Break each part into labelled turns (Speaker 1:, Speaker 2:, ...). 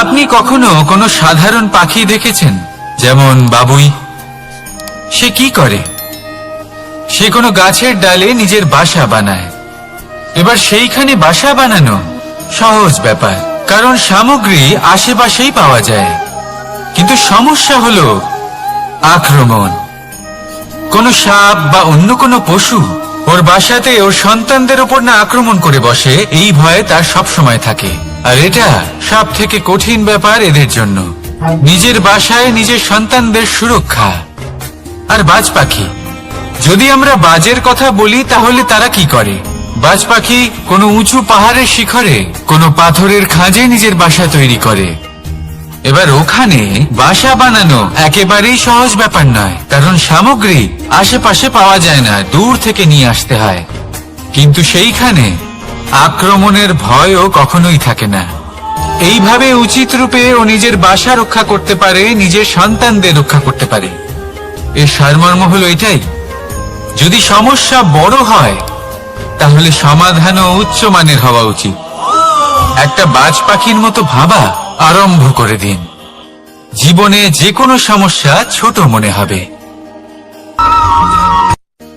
Speaker 1: আপনি কখনো কোনো সাধারণ পাখি দেখেছেন? যেমন বাবুই। সে কি করে? সে কোনো গাছের ডালে নিজের বাসা বানায়। এবার সেইখানে বাসা বানানো সহজ ব্যাপার, কারণ সামগ্রী আশেপাশেই পাওয়া যায়। কিন্তু সমস্যা হলো আক্রমণ। কোনো সাপ বা অন্য কোনো পশু ওর বাসাতে ওর সন্তানদের উপর না আক্রমণ করে বসে, এই ভয়ে তার সব সময় থাকে। আর এটা সব থেকে কঠিন ব্যাপার এদের জন্য। নিজের বাসায় নিজের সন্তানদের সুরক্ষা। আর বাজ পাখি, যদি আমরা বাজের কথা বলি, তাহলে তারা কি করে? বাজ পাখি কোনো উঁচু পাহাড়ের শিখরে, কোনো পাথরের খাঁজে নিজের বাসা তৈরি করে। এবার ওখানে বাসা বানানো একেবারেই সহজ ব্যাপার নয়, কারণ সামগ্রী আশেপাশে পাওয়া যায় না, দূর থেকে নিয়ে আসতে হয়। কিন্তু সেইখানে আক্রমণের ভয়ও কখনোই থাকে না। এইভাবে উচিত রূপে ও নিজের বাসা রক্ষা করতে পারে, নিজের সন্তানদের রক্ষা করতে পারে। এর সারমর্ম হলো এটাই, যদি সমস্যা বড় হয়, তাহলে সমাধানও উচ্চমানের হওয়া উচিত। একটা বাজ পাখির মতো ভাবা আরম্ভ করে দিন। জীবনে যে কোনো সমস্যা ছোট মনে হবে।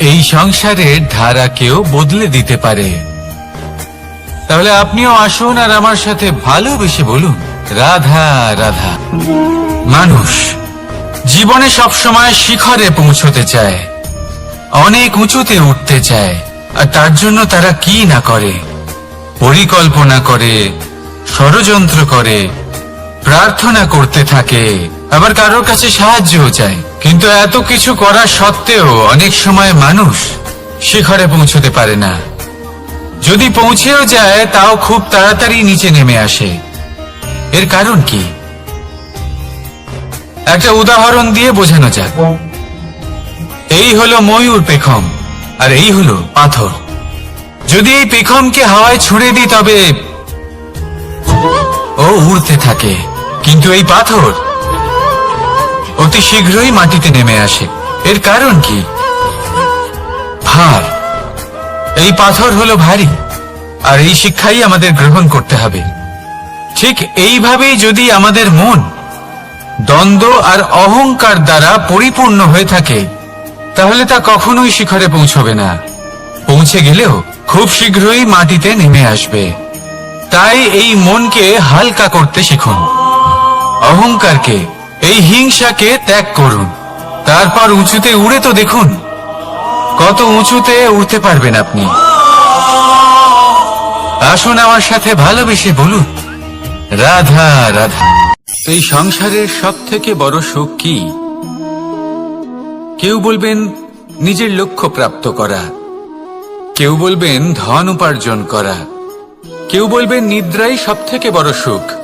Speaker 1: এই সংসারের ধারাকেও বদলে দিতে পারে। তাহলে আপনিও আসুন আর আমার সাথে ভালোবেসে বলুন, রাধা রাধা। মানুষ জীবনে সবসময় শিখরে পৌঁছতে চায়, অনেক উঁচুতে উঠতে চায়, আর তার জন্য তারা কি না করে? পরিকল্পনা করে, ষড়যন্ত্র করে, প্রার্থনা করতে থাকে, আবার কারোর কাছে সাহায্যও চায়। কিন্তু এত কিছু করা সত্ত্বেও অনেক সময় মানুষ শিখরে পৌঁছতে পারে না। যদি পৌঁছেও যায়, তাও খুব তাড়াতাড়ি নিচে নেমে আসে। এর কারণ কি? একটা উদাহরণ দিয়ে বোঝানো যাক। এই হলো ময়ূর পেখম, আর এই হলো পাথর। যদি এই পেখমকে হাওয়ায় ছুড়ে দিই, তবে ও উড়তে থাকে। কিন্তু এই পাথর অতি শীঘ্রই মাটিতে নেমে আসে। এর কারণ কি? ভার। এই পাথর হলো ভারী, আর এই শিক্ষাই আমাদের গ্রহণ করতে হবে। ঠিক এইভাবেই যদি আমাদের মন দ্বন্দ্ব আর অহংকার দ্বারা পরিপূর্ণ হয়ে থাকে, তাহলে তা কখনোই শিখরে পৌঁছবে না। পৌঁছে গেলেও খুব শীঘ্রই মাটিতে নেমে আসবে। তাই এই মনকে হালকা করতে শিখুন। অহংকারকে এই হিংসাকে ত্যাগ করুন। তারপর উঁচুতে উড়ে তো দেখুন, কত উঁচুতে উঠতে পারবেন আপনি। আসুন আমার সাথে ভালোবেসে বলুন, রাধা রাধা। এই সংসারের সব থেকে বড় সুখ কি? কেউ বলবেন, নিজের লক্ষ্য প্রাপ্ত করা। কেউ বলবেন, ধন উপার্জন করা। কেউ বলবেন, নিদ্রাই সব থেকে বড় সুখ।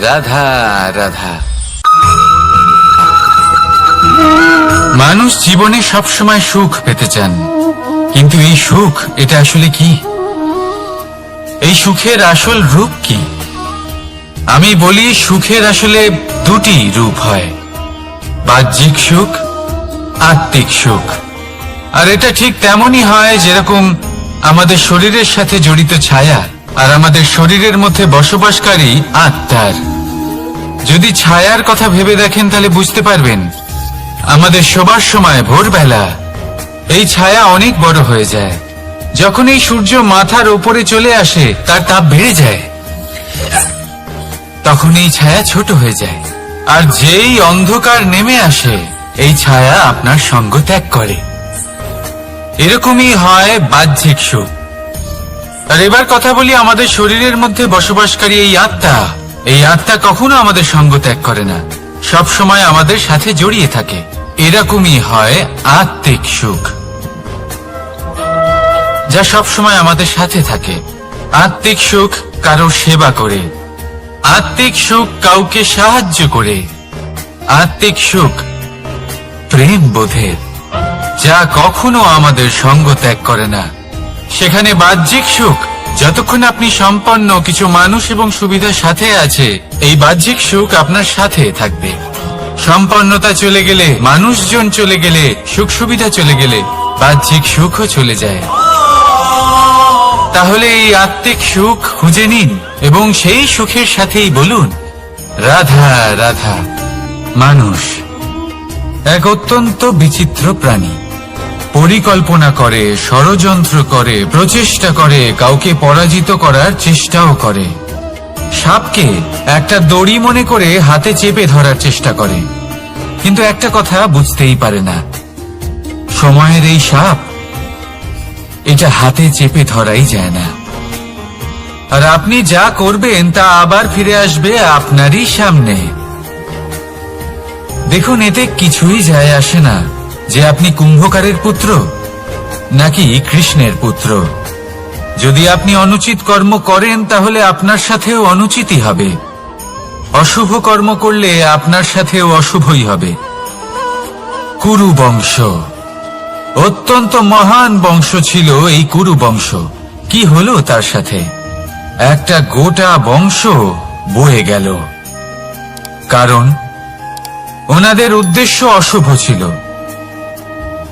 Speaker 1: রাধা রাধা। মানুষ জীবনে সবসময় সুখ পেতে চান। কিন্তু এই সুখ, এটা আসলে কি? এই সুখের আসল রূপ কি? আমি বলি সুখের আসলে দুটি রূপ হয়। বাহ্যিক সুখ, আত্মিক সুখ। আর এটা ঠিক তেমনই হয় যেরকম আমাদের শরীরের সাথে জড়িত ছায়া। আর আমাদের শরীরের মধ্যে বসবাসকারী আত্মার। যদি ছায়ার কথা ভেবে দেখেন, তাহলে বুঝতে পারবেন, আমাদের শোবার সময় ভোরবেলা এই ছায়া অনেক বড় হয়ে যায়। যখন এই সূর্য মাথার ওপরে চলে আসে, তার তাপ বেড়ে যায়, তখন এই ছায়া ছোট হয়ে যায়। আর যেই অন্ধকার নেমে আসে, এই ছায়া আপনার সঙ্গ ত্যাগ করে। এরকমই হয় বাহ্যিক সুখ। আর এবার কথা বলি আমাদের শরীরের মধ্যে বসবাসকারী এই আত্মা। এই আত্মা কখনো আমাদের সঙ্গ ত্যাগ করে না। সব সময় আমাদের সাথে জড়িয়ে থাকে। এরকমই হয় আত্মিক সুখ। যা সব সময় আমাদের সাথে থাকে। আত্মিক সুখ কারও সেবা করে। আত্মিক সুখ কাউকে সাহায্য করে। আত্মিক সুখ প্রেম বোধের। যা কখনো আমাদের সঙ্গ ত্যাগ করে না। সেখানে বাহ্যিক সুখ। যতক্ষণ আপনি সম্পন্ন কিছু মানুষ এবং সুবিধার সাথে আছে, এই বাহ্যিক সুখ আপনার সাথে থাকবে। সম্পন্নতা চলে গেলে, মানুষজন চলে গেলে, সুখ সুবিধা চলে গেলে, বাহ্যিক সুখও চলে যায়। তাহলে এই আত্মিক সুখ খুঁজে নিন এবং সেই সুখের সাথেই বলুন, রাধা রাধা, মানুষ, এক অত্যন্ত বিচিত্র প্রাণী। পরিকল্পনা করে, ষড়যন্ত্র করে, প্রচেষ্টা করে, কাউকে পরাজিত করার চেষ্টাও করে। সাপকে একটা দড়ি মনে করে হাতে চেপে ধরার চেষ্টা করে। কিন্তু একটা কথা বুঝতেই পারে না। সময়ের এই সাপ, এটা হাতে চেপে ধরাই যায় না। আর আপনি যা করবেন, তা আবার ফিরে আসবে আপনারই সামনে। দেখুন, এতে কিছুই যায় আসে না। যে আপনি কুম্ভকারের পুত্র, নাকি কৃষ্ণের পুত্র? যদি আপনি অনুচিত কর্ম করেন, তাহলে আপনার সাথেও অনুচিতই হবে। অশুভ কর্ম করলে আপনার সাথেও অশুভই হবে। কুরু বংশ। অত্যন্ত মহান বংশ ছিল এই কুরু বংশ। কি হলো তার সাথে? একটা গোটা বংশ বয়ে গেল। কারণ, ওনাদের উদ্দেশ্য অশুভ ছিল।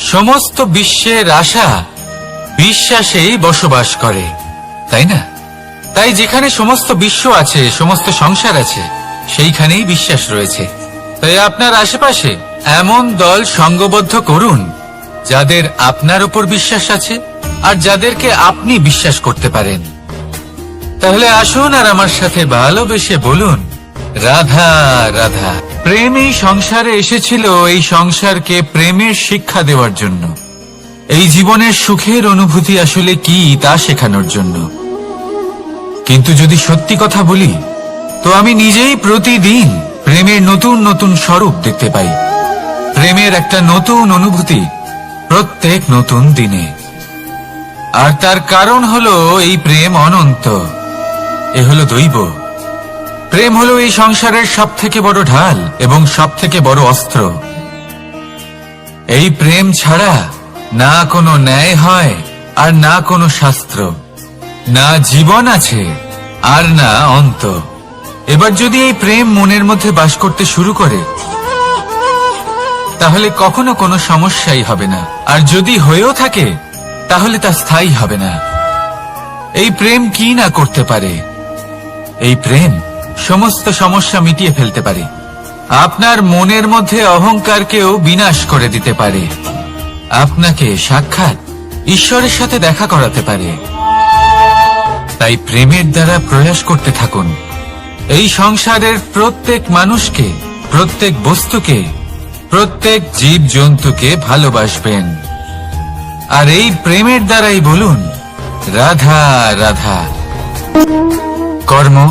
Speaker 1: সমস্ত বিশ্বের আশা বিশ্বাসেই বসবাস করে, তাই না? তাই যেখানে সমস্ত বিশ্ব আছে, সমস্ত সংসার আছে, সেইখানেই বিশ্বাস রয়েছে। তাই আপনার আশেপাশে এমন দল সঙ্গবদ্ধ করুন, যাদের আপনার উপর বিশ্বাস আছে আর যাদেরকে আপনি বিশ্বাস করতে পারেন। তাহলে আসুন আর আমার সাথে ভালোবেসে বলুন, রাধা রাধা। প্রেম এই সংসারে এসেছিল এই সংসারকে প্রেমের শিক্ষা দেওয়ার জন্য। এই জীবনের সুখের অনুভূতি আসলে কি তা শেখানোর জন্য। কিন্তু যদি সত্যি কথা বলি, তো আমি নিজেই প্রতিদিন প্রেমের নতুন নতুন স্বরূপ দেখতে পাই। প্রেমের একটা নতুন অনুভূতি প্রত্যেক নতুন দিনে। আর তার কারণ হলো এই প্রেম অনন্ত। এ হলো দৈব। প্রেম হলো এই সংসারের সব থেকে বড় ঢাল এবং সব থেকে বড় অস্ত্র। এই প্রেম ছাড়া না কোনো ন্যায় হয় আর না কোনো শাস্ত্র। না জীবন আছে আর না অন্ত। এবার যদি এই প্রেম মনের মধ্যে বাস করতে শুরু করে, তাহলে কখনো কোনো সমস্যাই হবে না। আর যদি হয়েও থাকে, তাহলে তা স্থায়ী হবে না। এই প্রেম কি না করতে পারে? এই প্রেম সমস্ত সমস্যা মিটিয়ে ফেলতে পারে। আপনার মনের মধ্যে অহংকারকেও বিনাশ করে দিতে পারে। আপনাকে সাক্ষাৎ ঈশ্বরের সাথে দেখা করাতে পারে। তাই প্রেমের দ্বারা প্রয়াস করতে থাকুন। এই সংসারের প্রত্যেক মানুষকে, প্রত্যেক বস্তুকে, প্রত্যেক জীব জন্তুকে ভালোবাসবেন। আর এই প্রেমের দ্বারাই বলুন, রাধা রাধা। কর্ম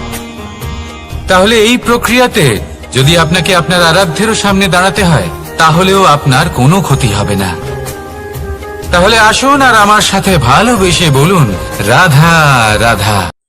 Speaker 1: তাহলে এই প্রক্রিয়াতে যদি আপনাকে আপনার আরাধ্যেরও সামনে দাঁড়াতে হয়, তাহলেও আপনার কোনো ক্ষতি হবে না। তাহলে আসুন আর আমার সাথে ভালোবেসে বলুন, রাধা রাধা।